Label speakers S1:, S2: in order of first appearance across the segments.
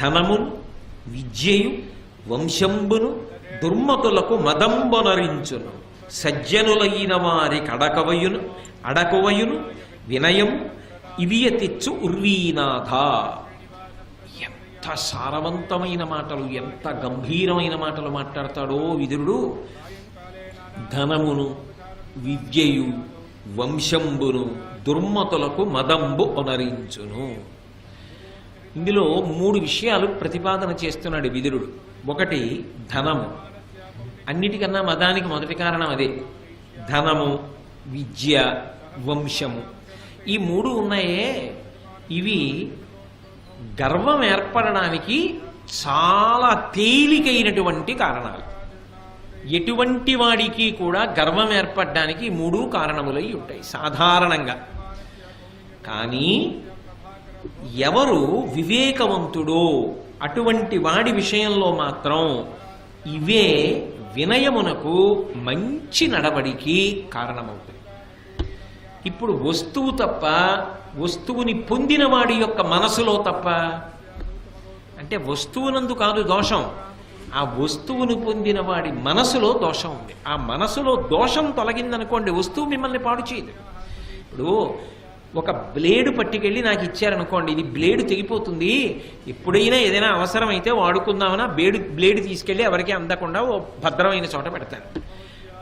S1: ధనమును విద్యయు వంశంబును దుర్మతులకు మదంబొనరించును. సజ్జనులైన వారి కడకవయును అడకవయును వినయం ఇవియ తెచ్చు ఉర్వీనాథ. ఎంత సారవంతమైన మాటలు ఎంత గంభీరమైన మాటలు మాట్లాడతాడో విదురుడు. ధనమును విద్యయు వంశంబును దుర్మతులకు మదంబు ఒనరించును ఇందులో మూడు విషయాలు ప్రతిపాదన చేస్తున్నాడు విదురుడు. ఒకటి ధనము. అన్నిటికన్నా మదానికి మొదటి కారణం అదే. ధనము విద్య వంశము. ఈ మూడు ఉన్నాయే. ఇవి గర్వం ఏర్పడడానికి చాలా తేలికైనటువంటి కారణాలు. ఎటువంటి వాడికి కూడా గర్వం ఏర్పడడానికి మూడు కారణములై ఉంటాయి సాధారణంగా. కానీ ఎవరు వివేకవంతుడో అటువంటి వాడి విషయంలో మాత్రం ఇవే వినయమునకు మంచి నడవడికి కారణమవుతాయి. ఇప్పుడు వస్తువు తప్ప వస్తువుని పొందిన వాడి యొక్క మనసులో తప్ప అంటే వస్తువునందు కాదు దోషం. ఆ వస్తువును పొందిన వాడి మనసులో దోషం ఉంది. ఆ మనసులో దోషం తొలగిందనుకోండి వస్తువు మిమ్మల్ని పాడు చేయదు. ఇప్పుడు ఒక బ్లేడు పట్టుకెళ్ళి నాకు ఇచ్చారనుకోండి ఇది బ్లేడు తెగిపోతుంది. ఎప్పుడైనా ఏదైనా అవసరమైతే వాడుకుందామన్నా బ్లేడు బ్లేడు తీసుకెళ్ళి ఎవరికి అందకుండా ఓ భద్రమైన చోట పెడతారు.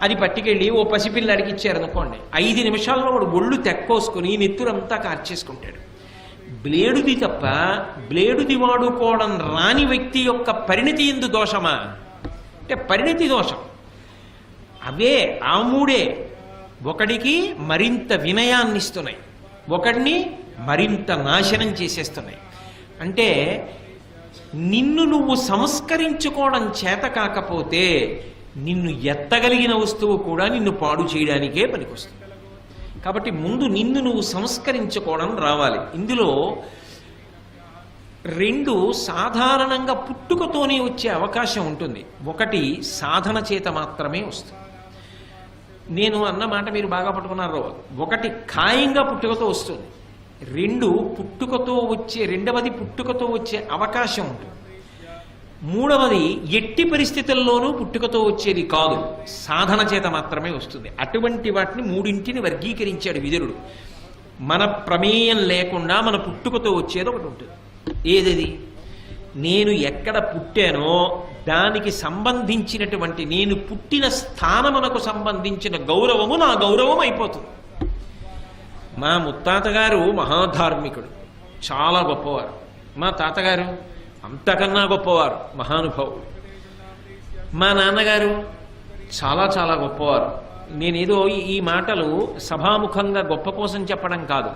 S1: అది పట్టుకెళ్ళి ఓ పసిపిల్లడికి ఇచ్చారనుకోండి ఐదు నిమిషాల్లో వాడు ఒళ్ళు తెక్కోసుకుని నెత్తురంతా కార్చేసుకుంటాడు. బ్లేడుది తప్ప బ్లేడుది వాడుకోవడం రాని వ్యక్తి యొక్క పరిణితి ఎందు దోషమా? అంటే పరిణితి దోషం. అవే ఆ మూడే ఒకడికి మరింత వినయాన్నిస్తున్నాయి. ఒకడిని మరింత నాశనం చేసేస్తున్నాయి. అంటే నిన్ను నువ్వు సంస్కరించుకోవడం చేత కాకపోతే నిన్ను ఎత్తగలిగిన వస్తువు కూడా నిన్ను పాడు చేయడానికే పనికొస్తుంది. కాబట్టి ముందు నిన్ను నువ్వు సంస్కరించుకోవడం రావాలి. ఇందులో రెండు సాధారణంగా పుట్టుకతోనే వచ్చే అవకాశం ఉంటుంది. ఒకటి సాధన చేత మాత్రమే వస్తుంది. నేను అన్న మాట మీరు బాగా పట్టుకున్నారు ఒకటి ఖాయంగా పుట్టుకతో వస్తుంది. రెండు పుట్టుకతో వచ్చే రెండవది పుట్టుకతో వచ్చే అవకాశం ఉంటుంది. మూడవది ఎట్టి పరిస్థితుల్లోనూ పుట్టుకతో వచ్చేది కాదు. సాధన చేత మాత్రమే వస్తుంది. అటువంటి వాటిని మూడింటిని వర్గీకరించాడు విదురుడు. మన ప్రమేయం లేకుండా మన పుట్టుకతో వచ్చేది ఒకటి ఉంటుంది. ఏదది? నేను ఎక్కడ పుట్టానో దానికి సంబంధించినటువంటి నేను పుట్టిన స్థానమునకు సంబంధించిన గౌరవము నా గౌరవం అయిపోతుంది మా ముత్తాతగారు మహాధార్మికుడు. చాలా గొప్పవారు. మా తాతగారు అంతకన్నా గొప్పవారు. మహానుభావుడు. మా నాన్నగారు చాలా చాలా గొప్పవారు. నేనేదో ఈ- ఈ మాటలు సభాముఖంగా గొప్ప కోసం చెప్పడం కాదు.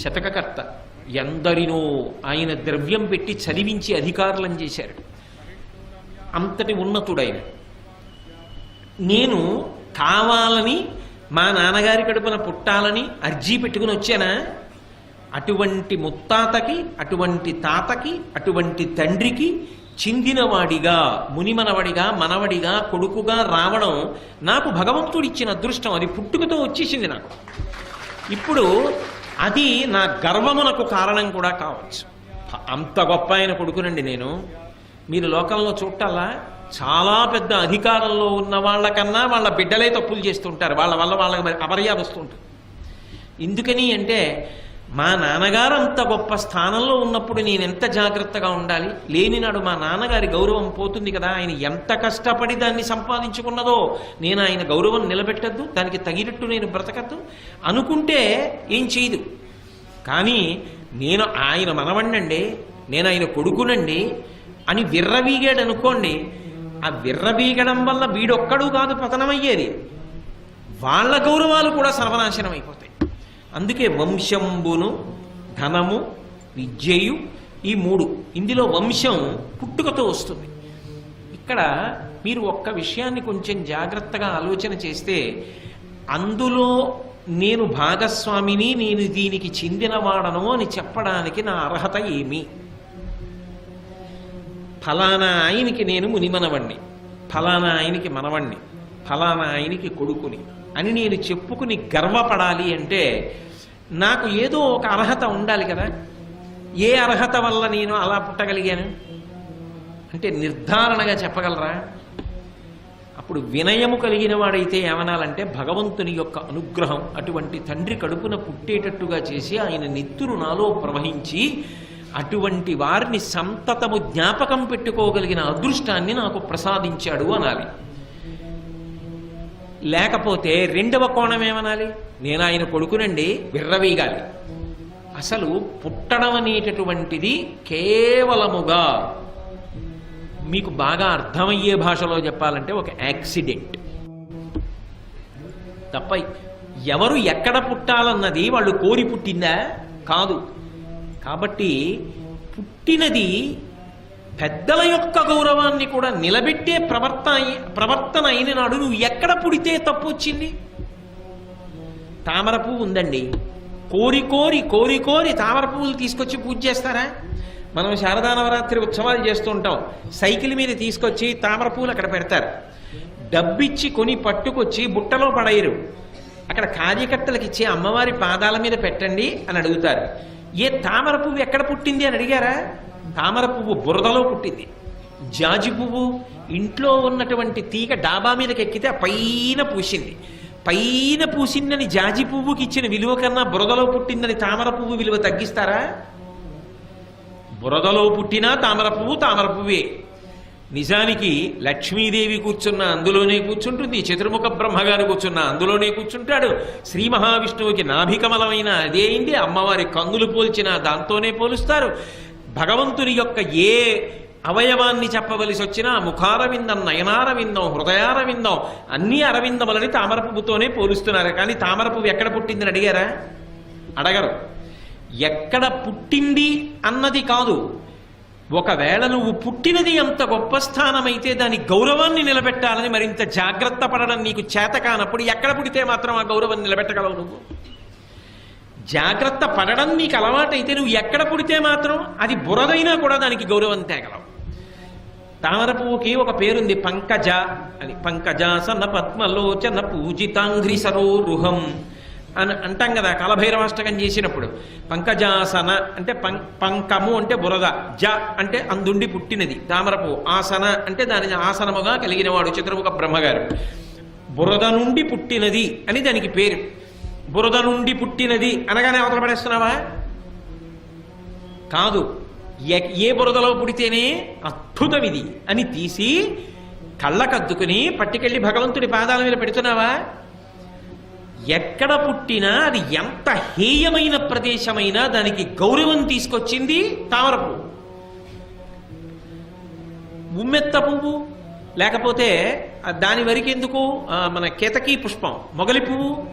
S1: శతకకర్త. ఎందరినో ఆయన ద్రవ్యం పెట్టి చదివించి అధికారులను చేశారు. అంతటి ఉన్నతుడైన. నేను కావాలని మా నాన్నగారి కడుపున పుట్టాలని అర్జీ పెట్టుకుని వచ్చానా? అటువంటి ముత్తాతకి అటువంటి తాతకి అటువంటి తండ్రికి చెందినవాడిగా మునిమనవడిగా మనవడిగా కొడుకుగా రావడం నాకు భగవంతుడు ఇచ్చిన అదృష్టం. అది పుట్టుకతో వచ్చేసింది నాకు. ఇప్పుడు అది నా గర్వమునకు కారణం కూడా కావచ్చు. అంత గొప్ప ఆయన కొడుకునండి నేను. మీరు లోకంలో చూడాలా చాలా పెద్ద అధికారంలో ఉన్న వాళ్ళకన్నా వాళ్ళ బిడ్డలే తప్పులు చేస్తుంటారు. వాళ్ళ వల్ల వాళ్ళకి మరి అమర్యాద వస్తుంటారు ఎందుకని అంటే మా నాన్నగారు అంత గొప్ప స్థానంలో ఉన్నప్పుడు నేను ఎంత జాగ్రత్తగా ఉండాలి? లేనినాడు మా నాన్నగారి గౌరవం పోతుంది కదా. ఆయన ఎంత కష్టపడి దాన్ని సంపాదించుకున్నదో నేను ఆయన గౌరవం నిలబెట్టద్దు. దానికి తగినట్టు నేను బ్రతకద్దు. అనుకుంటే ఏం చేయదు. కానీ నేను ఆయన మనవణ్ణండి నేను ఆయన కొడుకునండి అని విర్రవీగాడు అనుకోండి ఆ విర్రవీగడం వల్ల వీడొక్కడు కాదు పతనమయ్యేది. వాళ్ళ గౌరవాలు కూడా సర్వనాశనం అయిపోతాయి అందుకే వంశంబును ధనము విద్యయు ఈ మూడు. ఇందులో వంశం పుట్టుకతో వస్తుంది. ఇక్కడ మీరు ఒక్క విషయాన్ని కొంచెం జాగ్రత్తగా ఆలోచన చేస్తే అందులో నేను భాగస్వామిని నేను దీనికి చెందినవాడను అని చెప్పడానికి నా అర్హత ఏమి? ఫలానా ఆయనకి నేను మునిమనవణ్ణి. ఫలానా ఆయనకి మనవణ్ణి. ఫలానా ఆయనకి కొడుకుని. అని నేను చెప్పుకుని గర్వపడాలి అంటే నాకు ఏదో ఒక అర్హత ఉండాలి కదా. ఏ అర్హత వల్ల నేను అలా పుట్టగలిగాను? అంటే నిర్ధారణగా చెప్పగలరా? అప్పుడు వినయము కలిగిన వాడైతే ఏమనాలంటే భగవంతుని యొక్క అనుగ్రహం అటువంటి తండ్రి కడుపున పుట్టేటట్టుగా చేసి ఆయన నెత్తురు నాలో ప్రవహించి అటువంటి వారిని సంతతము జ్ఞాపకం పెట్టుకోగలిగిన అదృష్టాన్ని నాకు ప్రసాదించాడు అనాలి. లేకపోతే రెండవ కోణం ఏమనాలి? నేను ఆయన కొడుకునండి విర్రవీగాలి. అసలు పుట్టడం అనేటటువంటిది కేవలముగా మీకు బాగా అర్థమయ్యే భాషలో చెప్పాలంటే ఒక యాక్సిడెంట్. తప్ప ఎవరు ఎక్కడ పుట్టాలన్నది వాళ్ళు కోరి పుట్టిందా? కాదు. కాబట్టి పుట్టినది పెద్దల యొక్క గౌరవాన్ని కూడా నిలబెట్టే ప్రవర్తన ప్రవర్తన అయిన నాడు నువ్వు ఎక్కడ పుడితే తప్పు వచ్చింది? తామర పువ్వు ఉందండి. కోరి కోరి కోరి కోరి తామర పువ్వులు తీసుకొచ్చి పూజ చేస్తారా? మనం శారదా నవరాత్రి ఉత్సవాలు చేస్తూ ఉంటాం. సైకిల్ మీద తీసుకొచ్చి తామర పువ్వులు అక్కడ పెడతారు. డబ్బిచ్చి కొని పట్టుకొచ్చి బుట్టలో పడేయరు. అక్కడ కార్యకర్తలకు ఇచ్చి అమ్మవారి పాదాల మీద పెట్టండి అని అడుగుతారు. ఏ తామర పువ్వు ఎక్కడ పుట్టింది అని అడిగారా? తామర పువ్వు బురదలో పుట్టింది. జాజి పువ్వు ఇంట్లో ఉన్నటువంటి తీగ డాబా మీదకి ఎక్కితే ఆ పైన పూసింది. పైన పూసిందని జాజి పువ్వుకి ఇచ్చిన విలువ కన్నా బురదలో పుట్టిందని తామర పువ్వు విలువ తగ్గిస్తారా? బురదలో పుట్టినా తామర పువ్వు తామర పువ్వే. నిజానికి లక్ష్మీదేవి కూర్చున్న అందులోనే కూర్చుంటుంది చతుర్ముఖ బ్రహ్మగారు కూర్చున్న అందులోనే కూర్చుంటాడు. శ్రీ మహావిష్ణువుకి నాభికమలమైన అదే అయింది అమ్మవారి కందులు పోల్చిన దాంతోనే పోలుస్తారు. భగవంతుని యొక్క ఏ అవయవాన్ని చెప్పవలసి వచ్చినా ముఖారవిందం నయనారవిందం హృదయారవిందం అన్ని అరవిందములని తామర పోలుస్తున్నారు. కానీ తామరపువ్వు ఎక్కడ పుట్టిందని అడిగారా? అడగరు. ఎక్కడ పుట్టింది అన్నది కాదు. ఒకవేళ నువ్వు పుట్టినది అంత గొప్ప స్థానమైతే దాని గౌరవాన్ని నిలబెట్టాలని మరింత జాగ్రత్త పడడం నీకు చేత కానప్పుడు ఎక్కడ పుడితే మాత్రం ఆ గౌరవం నిలబెట్టగలవు నువ్వు? జాగ్రత్త పడడం నీకు అలవాటైతే నువ్వు ఎక్కడ పుడితే మాత్రం అది బురదైనా కూడా దానికి గౌరవం తేగలవు. తామర పువ్వుకి ఒక పేరుంది పంకజ అని పంకజాసన పద్మలోచన పూజితాంఘ్రి సరోరుహం అని అంటాం కదా కాలభైరవాష్టకం చేసినప్పుడు. పంకజాసన అంటే పం పంకము అంటే బురద జ అంటే అందుండి పుట్టినది తామరపు ఆసన అంటే దానిని ఆసనముగా కలిగినవాడు చతుర్ముఖ బ్రహ్మగారు. బురద నుండి పుట్టినది అని దానికి పేరు. బురద నుండి పుట్టినది అనగానే అవతల పడేస్తున్నావా? కాదు. ఎ- ఏ బురదలో పుడితేనే అద్భుతం ఇది అని తీసి కళ్ళకద్దుకుని పట్టుకెళ్ళి భగవంతుడి పాదాల మీద పెడుతున్నావా? ఎక్కడ పుట్టినా అది ఎంత హేయమైన ప్రదేశమైనా దానికి గౌరవం తీసుకొచ్చింది తామర పువ్వు ఉమ్మెత్త పువ్వు లేకపోతే దాని వరకు ఎందుకు? మన కేతకీ పుష్పం మొగలి పువ్వు.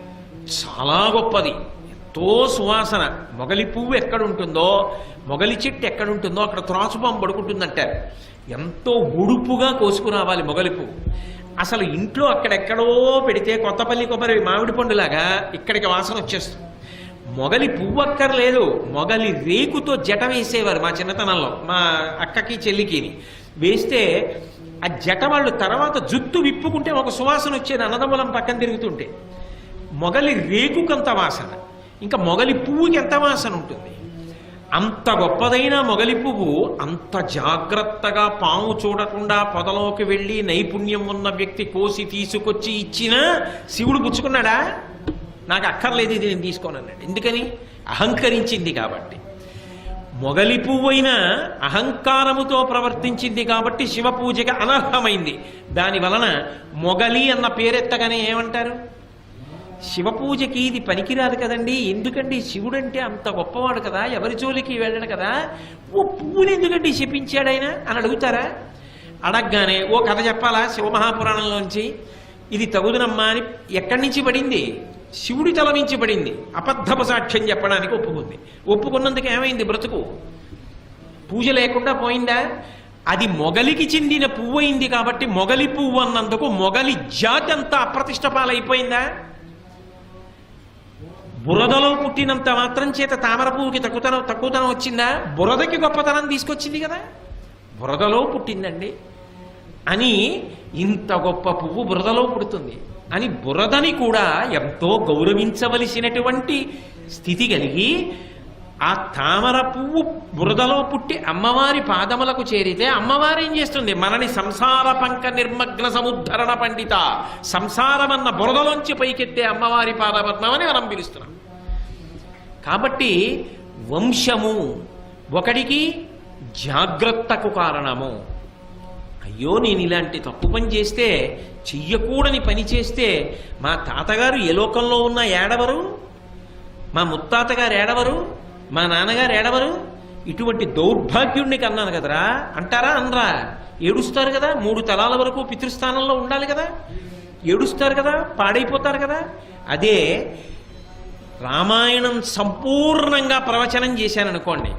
S1: చాలా గొప్పది. ఎంతో సువాసన. మొగలి పువ్వు ఎక్కడుంటుందో మొగలి చెట్టు ఎక్కడుంటుందో అక్కడ త్రాసుపాం పడుకుంటుందంటారు. ఎంతో ఉడుపుగా కోసుకురావాలి మొగలి పువ్వు. అసలు ఇంట్లో అక్కడెక్కడో పెడితే కొత్తపల్లి కొబ్బరి మామిడి పండులాగా ఇక్కడికి వాసన వచ్చేస్తుంది. మొగలి పువ్వు అక్కర్లేదు మొగలి రేకుతో జట వేసేవారు మా చిన్నతనంలో మా అక్కకి చెల్లికిని. వేస్తే ఆ జట వాళ్ళు తర్వాత జుత్తు విప్పుకుంటే ఒక సువాసన వచ్చేది అన్నదమ్ములం పక్కన తిరుగుతుంటే. మొగలి రేకుకంత వాసన ఇంకా మొగలి పువ్వుకి ఎంత వాసన ఉంటుంది? అంత గొప్పదైన మొగలి పువ్వు అంత జాగ్రత్తగా పాము చూడకుండా పొదలోకి వెళ్ళి నైపుణ్యం ఉన్న వ్యక్తి కోసి తీసుకొచ్చి ఇచ్చినా శివుడు పుచ్చుకున్నాడా? నాకు అక్కర్లేదు ఇది నేను తీసుకోనన్నాడు ఎందుకని? అహంకరించింది కాబట్టి. మొగలి పువ్వైన అహంకారముతో ప్రవర్తించింది కాబట్టి శివ పూజకి అనర్హమైంది. దాని వలన మొగలి అన్న పేరెత్తగానే ఏమంటారు? శివ పూజకి ఇది పనికిరాదు కదండి. ఎందుకండి? శివుడంటే అంత గొప్పవాడు కదా. ఎవరి జోలికి వెళ్ళడు కదా. ఓ పువ్వుని ఎందుకండి శపించాడు ఆయన అని అడుగుతారా? అడగగానే ఓ కథ చెప్పాలా శివమహాపురాణంలోంచి? ఇది తగుదునమ్మా అని ఎక్కడి నుంచి పడింది? శివుడి తల నుంచి పడింది. అబద్ధపు సాక్ష్యం చెప్పడానికి ఒప్పుకుంది. ఒప్పుకున్నందుకు ఏమైంది బ్రతుకు? పూజ లేకుండా పోయిందా? అది మొగలికి చెందిన పువ్వు అయింది కాబట్టి మొగలి పువ్వు అన్నందుకు మొగలి జాతి అంతా అప్రతిష్ట పాలైపోయిందా? బురదలో పుట్టినంత మాత్రం చేత తామర పువ్వుకి తక్కువతనం తక్కువతనం వచ్చిందా? బురదకి గొప్పతనం తీసుకొచ్చింది కదా. బురదలో పుట్టిందండి. అని ఇంత గొప్ప పువ్వు బురదలో పుడుతుంది. అని బురదని కూడా ఎంతో గౌరవించవలసినటువంటి స్థితి కలిగి ఆ తామర పువ్వు బురదలో పుట్టి అమ్మవారి పాదములకు చేరితే అమ్మవారు ఏం చేస్తుంది? మనని సంసార పంక నిర్మగ్న సముద్ధరణ పండిత. సంసారమన్న బురదలోంచి పైకెత్తే అమ్మవారి పాదపద్మని మనం పిలుస్తున్నాం. కాబట్టి వంశము ఒకడికి జాగ్రత్తకు కారణము. అయ్యో నేను ఇలాంటి తప్పు పని చేస్తే చెయ్యకూడని పని చేస్తే మా తాతగారు ఏ లోకంలో ఉన్న ఏడవరు? మా ముత్తాతగారు ఏడవరు? మా నాన్నగారు ఏడవరు? ఇటువంటి దౌర్భాగ్యుణ్ణి కన్నాను కదరా? అంటారా అనరా? ఏడుస్తారు కదా మూడు తలాల వరకు పితృస్థానంలో ఉండాలి కదా? ఏడుస్తారు కదా పాడైపోతారు కదా? అదే రామాయణం సంపూర్ణంగా ప్రవచనం చేశాననుకోండి.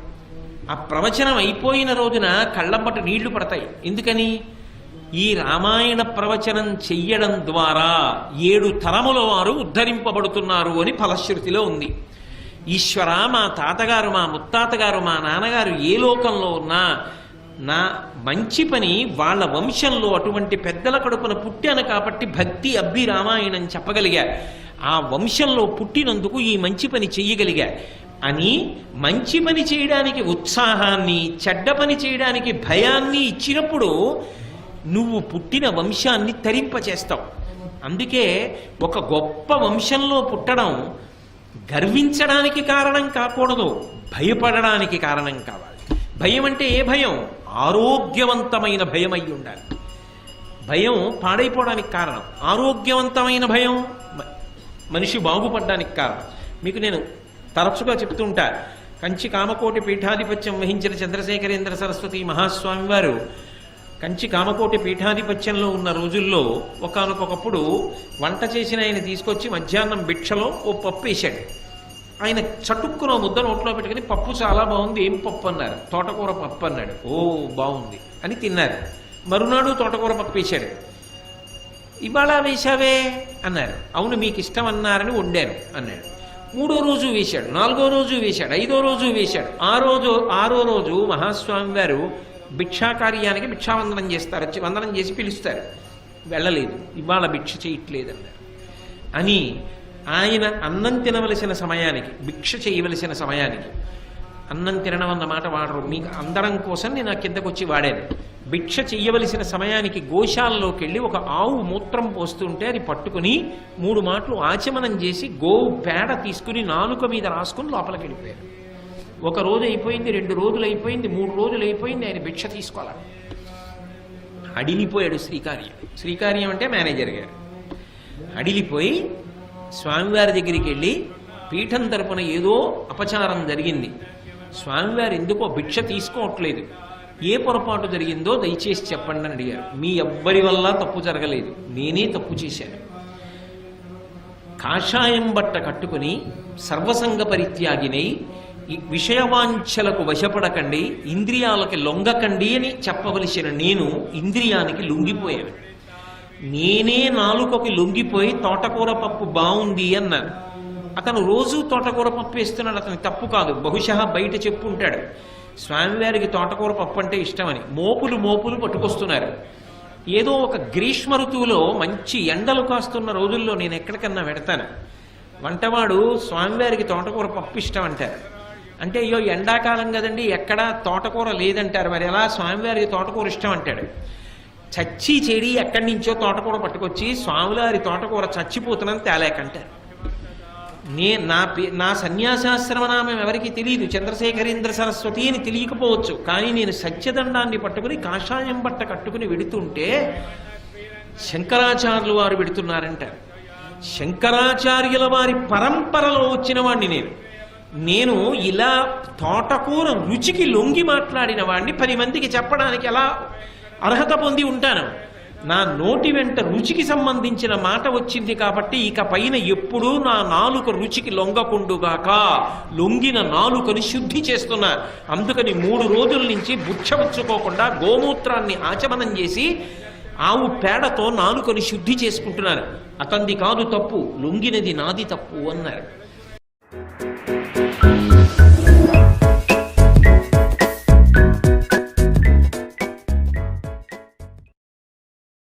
S1: ఆ ప్రవచనం అయిపోయిన రోజున కళ్ళంబట నీళ్ళు పడతాయి. ఎందుకని? ఈ రామాయణ ప్రవచనం చెయ్యడం ద్వారా ఏడు తరముల వారు ఉద్ధరింపబడుతున్నారు అని ఫలశ్రుతిలో ఉంది. ఈశ్వర మా తాతగారు మా ముత్తాతగారు మా నాన్నగారు ఏ లోకంలో ఉన్నా నా మంచి పని వాళ్ళ వంశంలో అటువంటి పెద్దల కడుపున పుట్టాను కాబట్టి భక్తి అబ్బి రామాయణం చెప్పగలిగా. ఆ వంశంలో పుట్టినందుకు ఈ మంచి పని చెయ్యగలిగా. అని మంచి పని చేయడానికి ఉత్సాహాన్ని చెడ్డ పని చేయడానికి భయాన్ని ఇచ్చినప్పుడు నువ్వు పుట్టిన వంశాన్ని తరింపచేస్తావు. అందుకే ఒక గొప్ప వంశంలో పుట్టడం గర్వించడానికి కారణం కాకూడదు భయపడడానికి కారణం కావాలి. భయం అంటే ఏ భయం? ఆరోగ్యవంతమైన భయం అయి ఉండాలి. భయం పాడైపోవడానికి కారణం. ఆరోగ్యవంతమైన భయం? మనిషి బాగుపడడానికి కారణం. మీకు నేను తరచుగా చెప్తుంటా కంచి కామకోటి పీఠాధిపత్యం వహించిన చంద్రశేఖరేంద్ర సరస్వతి మహాస్వామి వారు కంచి కామకోటి పీఠాధిపత్యంలో ఉన్న రోజుల్లో ఒకానొకప్పుడు వంట చేసిన ఆయన తీసుకొచ్చి మధ్యాహ్నం భిక్షలో ఓ పప్పు వేశాడు. ఆయన చటుక్కున ముద్ద నోట్లో పెట్టుకుని పప్పు చాలా బాగుంది ఏం పప్పు? అన్నారు. తోటకూర పప్పు అన్నాడు. ఓ బాగుంది అని తిన్నారు. మరునాడు తోటకూర పప్పు వేశాడు. ఇవాళ వేశావే? అన్నారు. అవును మీకు ఇష్టం అన్నారని వండాను అన్నాడు. మూడో రోజు వేశాడు. నాలుగో రోజు వేశాడు. ఐదో రోజు వేశాడు. ఆ రోజు ఆరో రోజు మహాస్వామి వారు భిక్షాకార్యానికి భిక్షావందనం చేస్తారు. వచ్చి వందనం చేసి పిలుస్తారు. వెళ్ళలేదు. ఇవాళ భిక్ష చేయట్లేదన్నారు అని ఆయన అన్నం తినవలసిన సమయానికి భిక్ష చేయవలసిన సమయానికి అన్నం తినడం అన్నమాట వాడరు. మీకు అందడం కోసం నేను ఆ కిందకు వచ్చి వాడాను. భిక్ష చెయ్యవలసిన సమయానికి గోశాలలోకి వెళ్ళి ఒక ఆవు మూత్రం పోస్తుంటే అది పట్టుకుని మూడు మాటలు ఆచమనం చేసి గోవు పేడ తీసుకుని నాలుక మీద రాసుకుని లోపలికి వెళ్ళిపోయారు ఒక రోజు అయిపోయింది రెండు రోజులు అయిపోయింది మూడు రోజులు అయిపోయింది ఆయన భిక్ష తీసుకోవాలి. అడిలిపోయాడు శ్రీకార్యం. శ్రీకార్యం అంటే మేనేజర్ గారు. అడిలిపోయి స్వామివారి దగ్గరికి వెళ్ళి పీఠం తరపున ఏదో అపచారం జరిగింది. స్వామివారు ఎందుకో భిక్ష తీసుకోవట్లేదు. ఏ పొరపాటు జరిగిందో దయచేసి చెప్పండి అని అడిగారు. మీ ఎవ్వరి వల్ల తప్పు జరగలేదు. నేనే తప్పు చేశాను. కాషాయం బట్ట కట్టుకుని సర్వసంగ పరిత్యాగినై విషయవాంఛలకు వశపడకండి ఇంద్రియాలకి లొంగకండి అని చెప్పవలసిన నేను ఇంద్రియానికి లొంగిపోయాను. నేనే నాలుకకి లొంగిపోయి తోటకూర పప్పు బాగుంది అన్నాను అతను రోజు తోటకూర పప్పు వేస్తున్నాడు అతని తప్పు కాదు బహుశా బయట చెప్పుంటాడు. స్వామివారికి తోటకూర పప్పు అంటే ఇష్టమని మోపులు మోపులు పట్టుకొస్తున్నారు. ఏదో ఒక గ్రీష్మ ఋతువులో మంచి ఎండలు కాస్తున్న రోజుల్లో నేను ఎక్కడికన్నా పెడతాను వంటవాడు స్వామివారికి తోటకూర పప్పు ఇష్టం అంటారు. అంటే అయ్యో ఎండాకాలం కదండి ఎక్కడా తోటకూర లేదంటారు. మరి ఎలా స్వామివారికి తోటకూర ఇష్టం అంటాడు? చచ్చి చెడి ఎక్కడి నుంచో తోటకూర పట్టుకొచ్చి స్వామివారి తోటకూర చచ్చిపోతున్నాను తేలేకంటారు. నే నా పే నా సన్యాసాశ్రమనామం ఎవరికి తెలియదు చంద్రశేఖరేంద్ర సరస్వతి అని తెలియకపోవచ్చు. కానీ నేను సత్యదండాన్ని పట్టుకుని కాషాయం బట్ట కట్టుకుని వెడుతుంటే శంకరాచార్యులు వారు పెడుతున్నారంటారు శంకరాచార్యుల వారి పరంపరలో వచ్చిన వాడిని నేను. నేను ఇలా తోటకూర రుచికి లొంగి మాట్లాడిన వాడిని పది మందికి చెప్పడానికి ఎలా అర్హత పొంది ఉంటాను? నా నోటి వెంట రుచికి సంబంధించిన మాట వచ్చింది కాబట్టి ఇక పైన ఎప్పుడూ నా నాలుక రుచికి లొంగకుండుగాక. లొంగిన నాలుకని శుద్ధి చేస్తున్నా. అందుకని మూడు రోజుల నుంచి బుచ్చబుచ్చుకోకుండా గోమూత్రాన్ని ఆచమనం చేసి ఆవు పేడతో నాలుకని శుద్ధి చేసుకుంటున్నారు అతంది కాదు తప్పు. లొంగినది నాది తప్పు అన్నారు.